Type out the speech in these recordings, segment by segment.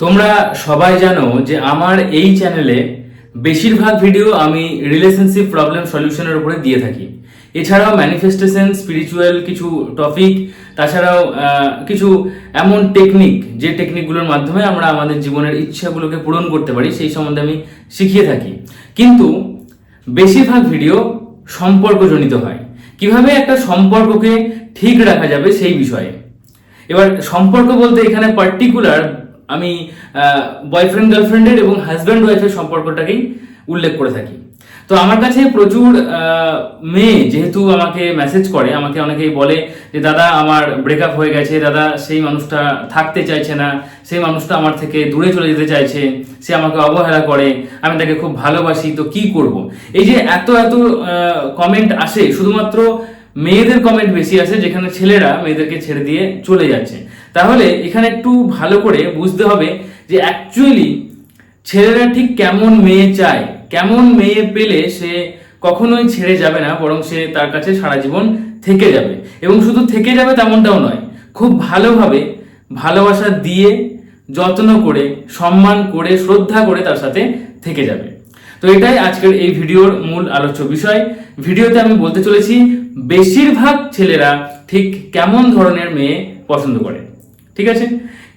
তোমরা সবাই জানো যে আমার এই চ্যানেলে বেশিরভাগ ভিডিও আমি রিলেশনশিপ প্রবলেম সলিউশনের উপরে দিয়ে থাকি। এছাড়াও ম্যানিফেস্টেশন স্পিরিচুয়াল কিছু টপিক তাছাড়াও কিছু এমন টেকনিক যে টেকনিকগুলোর মাধ্যমে আমরা আমাদের জীবনের ইচ্ছাগুলোকে পূরণ করতে পারি, সেই সম্বন্ধে আমি শিখিয়ে থাকি। কিন্তু বেশিরভাগ ভিডিও সম্পর্কজনিত হয়। কীভাবে একটা সম্পর্ককে ঠিক রাখা যাবে সেই বিষয়ে। এবার সম্পর্ক বলতে এখানে পার্টিকুলার আমি বয়ফ্রেন্ড গার্লফ্রেন্ডের এবং হাজব্যান্ড ওয়াইফের সম্পর্কটাকেই উল্লেখ করে থাকি। তো আমার কাছে প্রচুর মেয়ে যেহেতু আমাকে মেসেজ করে, আমাকে অনেকেই বলে যে, দাদা, আমার ব্রেকআপ হয়ে গেছে, দাদা, সেই মানুষটা থাকতে চাইছে না, সেই মানুষটা আমার থেকে দূরে চলে যেতে চাইছে, সে আমাকে অবহেলা করে, আমি তাকে খুব ভালোবাসি, তো কি করব? এই যে এত এত কমেন্ট আসে, শুধুমাত্র মেয়েদের কমেন্ট বেশি আসে, যেখানে ছেলেরা মেয়েদেরকে ছেড়ে দিয়ে চলে যাচ্ছে। তাহলে এখানে একটু ভালো করে বুঝতে হবে যে অ্যাকচুয়ালি ছেলেরা ঠিক কেমন মেয়ে চায়। কেমন মেয়ে পেলে সে কখনোই ছেড়ে যাবে না, বরং সে তার কাছে সারা জীবন থেকে যাবে। এবং শুধু থেকে যাবে তেমনটাও নয়, খুব ভালোভাবে ভালোবাসা দিয়ে, যত্ন করে, সম্মান করে, শ্রদ্ধা করে তার সাথে থেকে যাবে। তো এটাই আজকের এই ভিডিওর মূল আলোচ্য বিষয়। ভিডিওতে আমি বলতে চলেছি, বেশিরভাগ ছেলেরা ঠিক কেমন ধরনের মেয়ে পছন্দ করে? ঠিক আছে?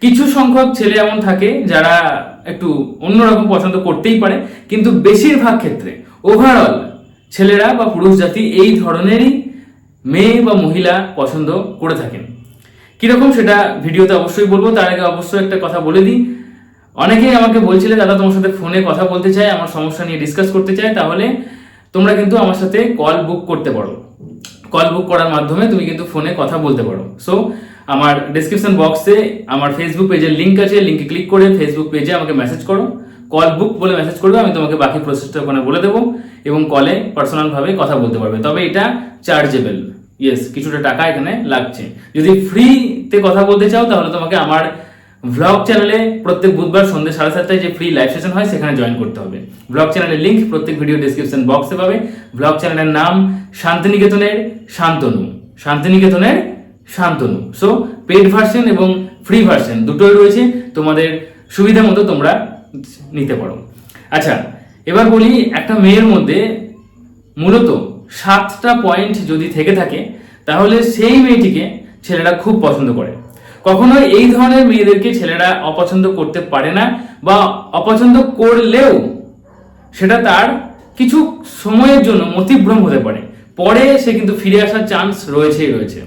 কিছু সংখ্যক ছেলে এমন থাকে যারা একটু অন্যরকম পছন্দ করতেই পারে, কিন্তু বেশিরভাগ ক্ষেত্রে ওভারঅল ছেলেরা বা পুরুষ জাতি এই ধরনেরই মেয়ে বা মহিলা পছন্দ করে থাকেন। কীরকম সেটা ভিডিওতে অবশ্যই বলব, তার আগে অবশ্যই একটা কথা বলে দিই। অনেকেই আমাকে বলছিলে, দাদা, তোমার সাথে ফোনে কথা বলতে চাই, আমার সমস্যা নিয়ে ডিসকাস করতে চাই, তাহলে তোমরা কিন্তু আমার সাথে কল বুক করতে পারো। কল বুক করার মাধ্যমে তুমি কিন্তু ফোনে কথা বলতে পারো। সো আমার ডেসক্রিপশন বক্সে আমার ফেসবুক পেজের লিঙ্ক আছে লিঙ্কে ক্লিক করে ফেসবুক পেজে আমাকে মেসেজ করো। কল বুক বলে মেসেজ করবে, আমি তোমাকে বাকি প্রসেসটা ওখানে বলে দেবো এবং কলে পার্সোনালভাবে কথা বলতে পারবে। তবে এটা চার্জেবল ইয়েস কিছুটা টাকা এখানে লাগছে। যদি ফ্রিতে কথা বলতে চাও, তাহলে তোমাকে আমার ব্লগ চ্যানেলে প্রত্যেক বুধবার সন্ধ্যে সাড়ে সাতটায় যে ফ্রি লাইভ সেশন হয়, সেখানে জয়েন করতে হবে। ব্লগ চ্যানেলের লিঙ্ক প্রত্যেক ভিডিও ডিসক্রিপশন বক্সে পাবে। ব্লগ চ্যানেলের নাম শান্তিনিকেতনের শান্তনু। শান্তিনিকেতনের শান্তনু। সো পেড ভার্সন এবং ফ্রি ভার্সন দুটোই রয়েছে, তোমাদের সুবিধা মতো তোমরা নিতে পারো। আচ্ছা এবার বলি একটা মেয়ের মধ্যে মূলত সাতটা পয়েন্ট যদি থেকে থাকে, তাহলে সেই মেয়েটিকে ছেলেরা খুব পছন্দ করে। কখনো এই ধরনের মেয়েদেরকে ছেলেরা অপছন্দ করতে পারে না বা অপছন্দ করলেও সেটা তার কিছু সময়ের জন্য মতিভ্রম হতে পারে। পরে সে কিন্তু ফিরে আসার চান্স রয়েছেই রয়েছে।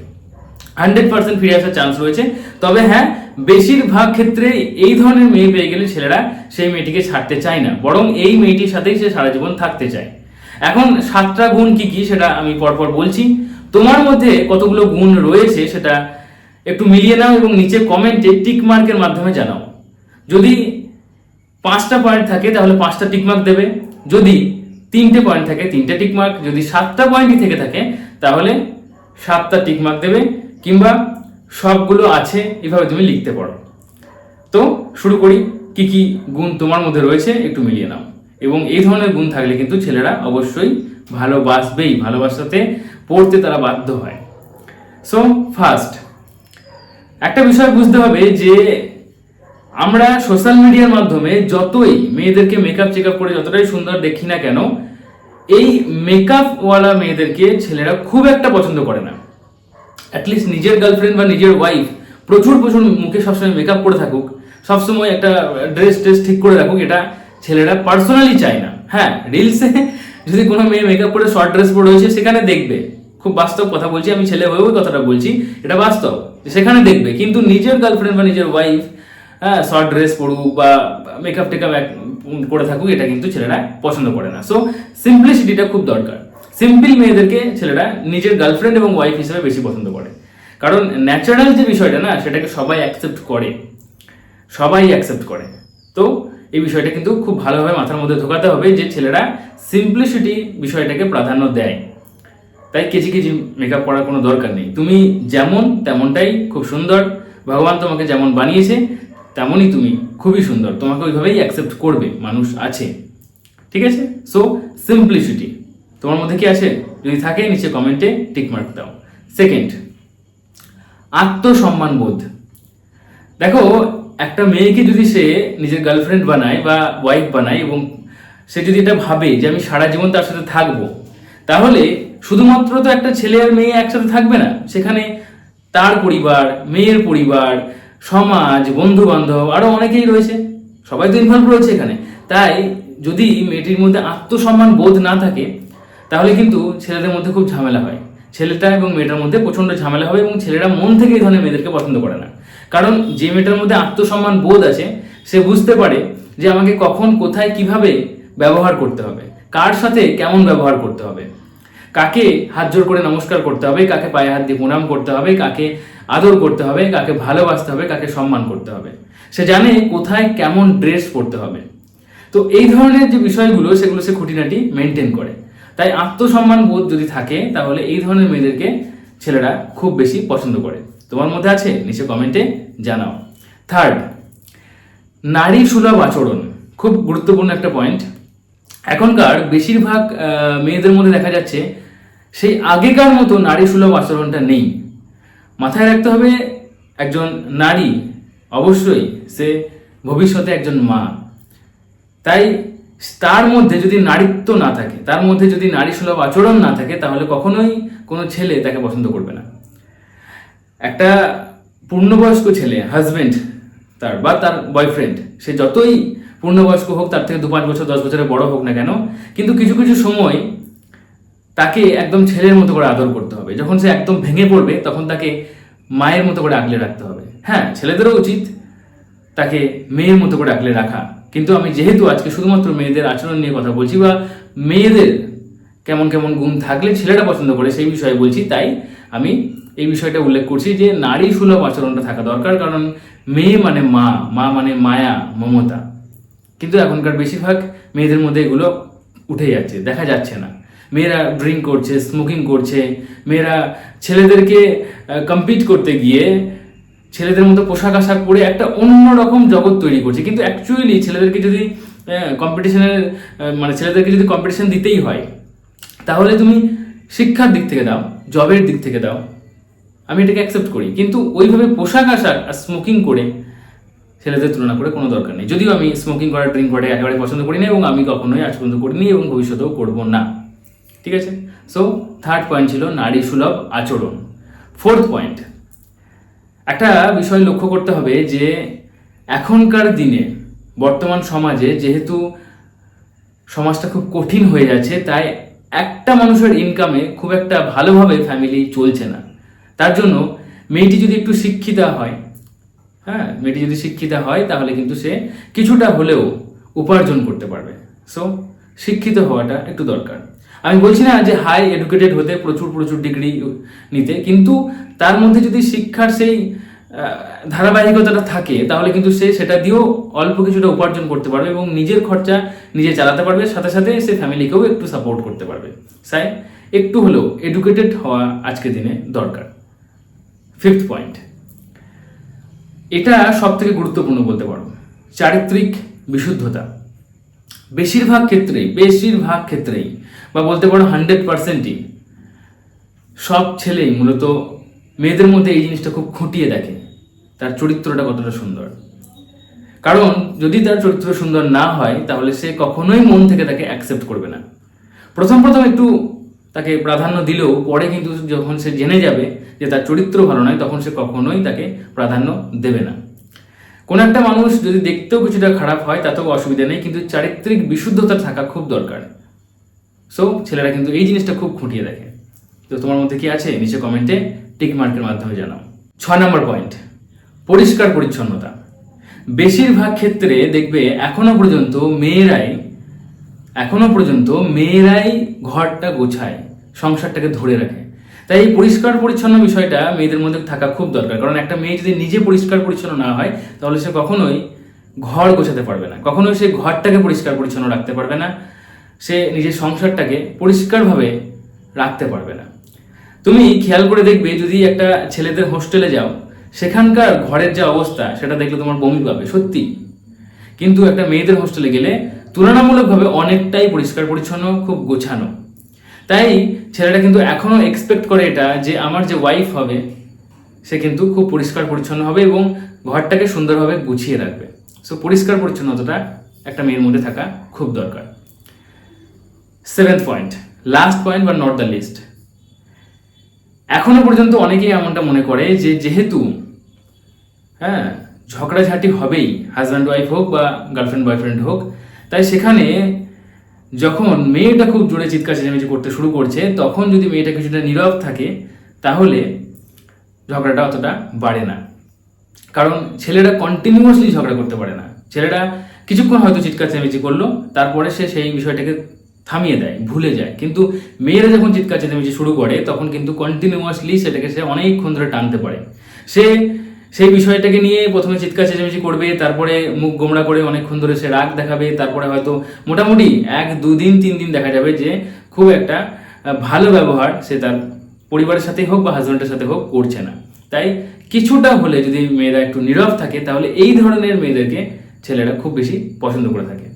হান্ড্রেড পার্সেন্ট ফিরে আসার চান্স রয়েছে। তবে হ্যাঁ বেশিরভাগ ক্ষেত্রে এই ধরনের মেয়ে পেয়ে গেলে ছেলেরা সেই মেয়েটিকে ছাড়তে চায় না, বরং এই মেয়েটির সাথেই সে সারা জীবন থাকতে চায়। এখন সাতটা গুণ কি কি সেটা আমি পরপর বলছি। তোমার মধ্যে কতগুলো গুণ রয়েছে সেটা একটু মিলিয়ে নাও এবং নিচে কমেন্টে টিক মার্কের মাধ্যমে জানাও। যদি পাঁচটা পয়েন্ট থাকে তাহলে পাঁচটা টিক মার্ক দেবে। যদি তিনটে পয়েন্ট থাকে, তিনটে টিক মার্ক যদি সাতটা পয়েন্টই থেকে থাকে, তাহলে সাতটা টিক মার্ক দেবে। কিংবা সবগুলো আছে, এভাবে তুমি লিখতে পারো। তো শুরু করি, কি কি গুণ তোমার মধ্যে রয়েছে একটু মিলিয়ে নাও। এবং এই ধরনের গুণ থাকলে কিন্তু ছেলেরা অবশ্যই ভালোবাসবেই, ভালোবাসাতে পড়তে তারা বাধ্য হয়। সো ফার্স্ট একটা বিষয় বুঝতে হবে যে আমরা সোশ্যাল মিডিয়ার মাধ্যমে যতই মেয়েদেরকে মেকআপ চেকআপ করে যতটাই সুন্দর দেখি না কেন, এই মেকআপওয়ালা মেয়েদেরকে ছেলেরা খুব একটা পছন্দ করে না। অ্যাটলিস্ট নিজের গার্লফ্রেন্ড বা নিজের ওয়াইফ প্রচুর প্রচুর মুখে সবসময় মেকআপ করে থাকুক, সবসময় একটা ড্রেস ট্রেস ঠিক করে রাখুক, এটা ছেলেরা পার্সোনালি চায় না। হ্যাঁ রিলসে যদি কোনো মেয়ে মেকআপ করে শর্ট ড্রেস পরে রয়েছে, সেখানে দেখবে। খুব বাস্তব কথা বলছি, আমি ছেলে হয়েও কথাটা বলছি, এটা বাস্তব। সেখানে দেখবে, কিন্তু নিজের গার্লফ্রেন্ড বা নিজের ওয়াইফ হ্যাঁ শর্ট ড্রেস পরুক বা মেকআপ টেকআপ করে থাকুক, এটা কিন্তু ছেলেরা পছন্দ করে না। সো সিম্পলিসিটিটা খুব দরকার। সিম্পল মেয়েদেরকে ছেলেরা নিজের গার্লফ্রেন্ড এবং ওয়াইফ হিসেবে বেশি পছন্দ করে। কারণ ন্যাচারাল যে বিষয়টা না, সেটাকে সবাই অ্যাকসেপ্ট করে। সবাই অ্যাকসেপ্ট করে। তো এই বিষয়টা কিন্তু খুব ভালোভাবে মাথার মধ্যে ঢোকাতে হবে যে ছেলেরা সিম্পলিসিটি বিষয়টাকে প্রাধান্য দেয়। তাই কেজি কেজি মেকআপ করার কোনো দরকার নেই। তুমি যেমন তেমনটাই খুব সুন্দর। ভগবান তোমাকে যেমন বানিয়েছে, তেমনই তুমি খুবই সুন্দর। তোমাকে ওইভাবেই অ্যাকসেপ্ট করবে। মানুষ আছে। ঠিক আছে? সো সিম্পলিসিটি তোমার মধ্যে কি আছে? যদি থাকে, নিচে কমেন্টে টিক মার্ক দাও। সেকেন্ড আত্মসম্মান বোধ দেখো, একটা মেয়েকে যদি সে নিজের গার্লফ্রেন্ড বানায় বা ওয়াইফ বানায় এবং সে যদি এটা ভাবে যে আমি সারা জীবন তার সাথে থাকব, তাহলে শুধুমাত্র তো একটা ছেলে আর মেয়ে একসাথে থাকবে না, সেখানে তার পরিবার, মেয়ের পরিবার, সমাজ বন্ধু বান্ধব আরও অনেকেই রয়েছে। সবাই তো ইনভলভ রয়েছে এখানে। তাই যদি মেয়েটির মধ্যে আত্মসম্মান বোধ না থাকে তাহলে কিন্তু ছেলেদের মধ্যে খুব ঝামেলা হয়। ছেলেটা এবং মেয়েটার মধ্যে প্রচণ্ড ঝামেলা হবে এবং ছেলেরা মন থেকে এই ধরনের মেয়েদেরকে পছন্দ করে না। কারণ যে মেয়েটার মধ্যে আত্মসম্মান বোধ আছে, সে বুঝতে পারে যে আমাকে কখন, কোথায়, কীভাবে ব্যবহার করতে হবে। কার সাথে কেমন ব্যবহার করতে হবে। কাকে হাত জোর করে নমস্কার করতে হবে, কাকে পায়ে হাত দিয়ে প্রণাম করতে হবে, কাকে আদর করতে হবে, কাকে ভালোবাসতে হবে, কাকে সম্মান করতে হবে। সে জানে কোথায় কেমন ড্রেস পরতে হবে। তো এই ধরনের যে বিষয়গুলো, সেগুলো সে খুঁটিনাটি মেনটেন করে। তাই আত্মসম্মান বোধ যদি থাকে, তাহলে এই ধরনের মেয়েদেরকে ছেলেরা খুব বেশি পছন্দ করে। তোমার মধ্যে আছে? নিচে কমেন্টে জানাও। থার্ড নারী সুলভ আচরণ। খুব গুরুত্বপূর্ণ একটা পয়েন্ট এখনকার বেশিরভাগ মেয়েদের মধ্যে দেখা যাচ্ছে, সেই আগেকার মতো নারী সুলভ আচরণটা নেই। মাথায় রাখতে হবে, একজন নারী অবশ্যই সে ভবিষ্যতে একজন মা। তাই তার মধ্যে যদি নারীত্ব না থাকে, তার মধ্যে যদি নারী সুলভ আচরণ না থাকে, তাহলে কখনোই কোনো ছেলে তাকে পছন্দ করবে না। একটা পূর্ণবয়স্ক ছেলে হাজবেন্ড তার বা তার বয়ফ্রেন্ড সে যতই পূর্ণবয়স্ক হোক, তার থেকে দু পাঁচ বছর, দশ বছরের বড় হোক না কেন, কিন্তু কিছু কিছু সময় তাকে একদম ছেলের মতো করে আদর করতে হবে। যখন সে একদম ভেঙে পড়বে, তখন তাকে মায়ের মতো করে আগলে রাখতে হবে। হ্যাঁ ছেলেদেরও উচিত তাকে মেয়ের মতো করে আগলে রাখা। কিন্তু আমি যেহেতু আজকে শুধুমাত্র মেয়েদের আচরণ নিয়ে কথা বলছি বা মেয়েদের কেমন কেমন গুণ থাকলে ছেলেটা পছন্দ করে সেই বিষয়ে বলছি, তাই আমি এই বিষয়টা উল্লেখ করছি যে নারী সুলভ আচরণটা থাকা দরকার, কারণ মেয়ে মানে মা মা মানে মায়া, মমতা। কিন্তু এখনকার বেশিরভাগ মেয়েদের মধ্যে এগুলো উঠে যাচ্ছে, দেখা যাচ্ছে না। মেয়েরা ড্রিঙ্ক করছে, স্মোকিং করছে, মেয়েরা ছেলেদেরকে কম্পিট করতে গিয়ে ছেলেদের মতো পোশাক আশাক পরে একটা অন্যরকম জগৎ তৈরি করছে। কিন্তু অ্যাকচুয়ালি ছেলেদেরকে যদি কম্পিটিশনের মানে ছেলেদেরকে যদি কম্পিটিশন দিতেই হয়, তাহলে তুমি শিক্ষার দিক থেকে দাও জবের দিক থেকে দাও। আমি এটাকে অ্যাকসেপ্ট করি। কিন্তু ওইভাবে পোশাক আশাক আর স্মোকিং করে ছেলেদের তুলনা করে কোনো দরকার নেই। যদিও আমি স্মোকিং করা ড্রিঙ্ক করা একেবারে পছন্দ করি না এবং আমি কখনোই আজ পর্যন্ত করিনি এবং ভবিষ্যতেও করব না। ঠিক আছে? সো থার্ড পয়েন্ট ছিল নারী সুলভ আচরণ। ফোর্থ পয়েন্ট একটা বিষয় লক্ষ্য করতে হবে যে এখনকার দিনে বর্তমান সমাজে যেহেতু সমাজটা খুব কঠিন হয়ে যাচ্ছে, তাই একটা মানুষের ইনকামে খুব একটা ভালোভাবে ফ্যামিলি চলছে না। তার জন্য মেয়েটি যদি একটু শিক্ষিতা হয় হ্যাঁ মেয়েটি যদি শিক্ষিতা হয়, তাহলে কিন্তু সে কিছুটা হলেও উপার্জন করতে পারবে। সো শিক্ষিত হওয়াটা একটু দরকার। আমি বলছি না যে হাই এডুকেটেড হতে প্রচুর প্রচুর ডিগ্রি নিতে, কিন্তু তার মধ্যে যদি শিক্ষার সেই ধারাবাহিকতাটা থাকে, তাহলে কিন্তু সে সেটা দিয়েও অল্প কিছুটা উপার্জন করতে পারবে এবং নিজের খরচা নিজে চালাতে পারবে, সাথে সাথে সে ফ্যামিলিকেও একটু সাপোর্ট করতে পারবে। সাই একটু হলেও এডুকেটেড হওয়া আজকের দিনে দরকার। ফিফথ পয়েন্ট এটা সব থেকে গুরুত্বপূর্ণ বলতে পারো। চারিত্রিক বিশুদ্ধতা। বেশিরভাগ ক্ষেত্রেই বেশিরভাগ ক্ষেত্রেই, বা বলতে পারো হান্ড্রেড পার্সেন্টই সব ছেলেই মূলত মেয়েদের মধ্যে এই জিনিসটা খুব খুঁটিয়ে দেখে। তার চরিত্রটা কতটা সুন্দর। কারণ যদি তার চরিত্র সুন্দর না হয়, তাহলে সে কখনোই মন থেকে তাকে অ্যাকসেপ্ট করবে না। প্রথম প্রথম একটু তাকে প্রাধান্য দিলেও, পরে কিন্তু যখন সে জেনে যাবে যে তার চরিত্র ভালো নয়, তখন সে কখনোই তাকে প্রাধান্য দেবে না। কোন একটা মানুষ যদি দেখতেও কিছুটা খারাপ হয়, তাতেও অসুবিধা নেই, কিন্তু চারিত্রিক বিশুদ্ধতা থাকা খুব দরকার। সো ছেলেরা কিন্তু এই জিনিসটা খুব খুঁটিয়ে দেখে। তো তোমার মধ্যে কি আছে? নিচে কমেন্টে টিক মার্কের মাধ্যমে জানাও। ছয় নম্বর পয়েন্ট পরিষ্কার পরিচ্ছন্নতা। বেশিরভাগ ক্ষেত্রে দেখবে এখনও পর্যন্ত মেয়েরাই, এখনও পর্যন্ত মেয়েরাই ঘরটা গোছায়, সংসারটাকে ধরে রাখে। তাই এই পরিষ্কার পরিচ্ছন্ন বিষয়টা মেয়েদের মধ্যে থাকা খুব দরকার। কারণ একটা মেয়ে যদি নিজে পরিষ্কার পরিচ্ছন্ন না হয়, তাহলে সে কখনোই ঘর গোছাতে পারবে না। কখনোই সে ঘরটাকে পরিষ্কার পরিচ্ছন্ন রাখতে পারবে না। সে নিজের সংসারটাকে পরিষ্কারভাবে রাখতে পারবে না। তুমি খেয়াল করে দেখবে, যদি একটা ছেলেদের হোস্টেলে যাও, সেখানকার ঘরের যে অবস্থা, সেটা দেখলে তোমার বমি পাবে, সত্যি। কিন্তু একটা মেয়েদের হোস্টেলে গেলে তুলনামূলকভাবে অনেকটাই পরিষ্কার পরিচ্ছন্ন, খুব গোছানো। তাই ছেলেটা কিন্তু এখনও এক্সপেক্ট করে এটা যে আমার যে ওয়াইফ হবে, সে কিন্তু খুব পরিষ্কার পরিচ্ছন্ন হবে এবং ঘরটাকে সুন্দরভাবে গুছিয়ে রাখবে। সো পরিষ্কার পরিচ্ছন্নতাটা একটা মেয়ের মধ্যে থাকা খুব দরকার। সেভেন্থ পয়েন্ট লাস্ট পয়েন্ট বা নট দ্য লিস্ট এখনও পর্যন্ত অনেকেই এমনটা মনে করে যে যেহেতু হ্যাঁ ঝগড়াঝাটি হবেই হাজব্যান্ড ওয়াইফ হোক বা গার্লফ্রেন্ড বয়ফ্রেন্ড হোক, তাই সেখানে যখন মেয়েটা খুব জোরে চিৎকার চেঁচামেচি করতে শুরু করছে, তখন যদি মেয়েটা কিছুটা নীরব থাকে, তাহলে ঝগড়াটা অতটা বাড়ে না। কারণ ছেলেরা কন্টিনিউয়াসলি ঝগড়া করতে পারে না। ছেলেরা কিছুক্ষণ হয়তো চিৎকার চেঁচামেচি করল, তারপরে সে সেই বিষয়টাকে থামিয়ে দেয়, ভুলে যায়। কিন্তু মেয়েরা যখন চিৎকার চেঁচামেচি শুরু করে, তখন কিন্তু কন্টিনিউয়াসলি সেটাকে সে অনেকক্ষণ ধরে টানতে পারে। সে সেই বিষয়টাকে নিয়ে প্রথমে চিৎকার চেঁচামেচি করবে, তারপরে মুখ গোমড়া করে অনেকক্ষণ ধরে সে রাগ দেখাবে, তারপরে হয়তো মোটামুটি এক, দুদিন, তিন দিন দেখা যাবে যে খুব একটা ভালো ব্যবহার সে তার পরিবারের সাথে হোক বা হাজব্যান্ডের সাথে হোক করছে না। তাই কিছুটা হলে যদি মেয়েরা একটু নীরব থাকে, তাহলে এই ধরনের মেয়েদেরকে ছেলেরা খুব বেশি পছন্দ করে থাকে।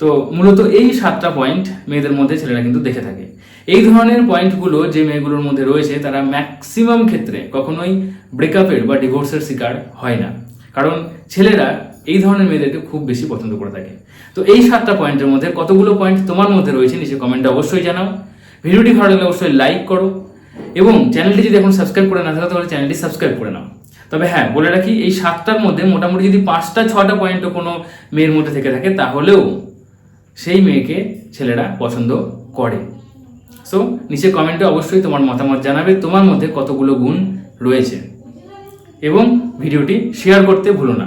তো মূলত এই সাতটা পয়েন্ট মেয়েদের মধ্যে ছেলেরা কিন্তু দেখে থাকে। এই ধরনের পয়েন্টগুলো যে মেয়েগুলোর মধ্যে রয়েছে, তারা ম্যাক্সিমাম ক্ষেত্রে কখনোই ব্রেকআপের বা ডিভোর্সের শিকার হয় না। কারণ ছেলেরা এই ধরনের মেয়েদেরকে খুব বেশি পছন্দ করে থাকে। তো এই সাতটা পয়েন্টের মধ্যে কতগুলো পয়েন্ট তোমার মধ্যে রয়েছে নিচে কমেন্টে অবশ্যই জানাও। ভিডিওটি ভালো লাগলে অবশ্যই লাইক করো এবং চ্যানেলটি যদি এখন সাবস্ক্রাইব করে না থাকো, তাহলে চ্যানেলটি সাবস্ক্রাইব করে নাও। তবে হ্যাঁ বলে রাখি, এই সাতটার মধ্যে মোটামুটি যদি পাঁচটা, ছটা পয়েন্টও কোনো মেয়ের মধ্যে থেকে থাকে, তাহলেও সেই মেয়েকে ছেলেরা পছন্দ করে। সো নিচে কমেন্টে অবশ্যই তোমার মতামত জানাবে, তোমার মধ্যে কতগুলো গুণ রয়েছে। এবং ভিডিওটি শেয়ার করতে ভুলো না।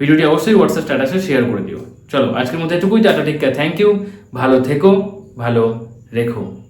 ভিডিওটি অবশ্যই হোয়াটসঅ্যাপ স্ট্যাটাসে শেয়ার করে দিও। চলো, আজকের মধ্যে এটুকুই, টাটা টিকা থ্যাংক ইউ ভালো থেকো, ভালো রেখো।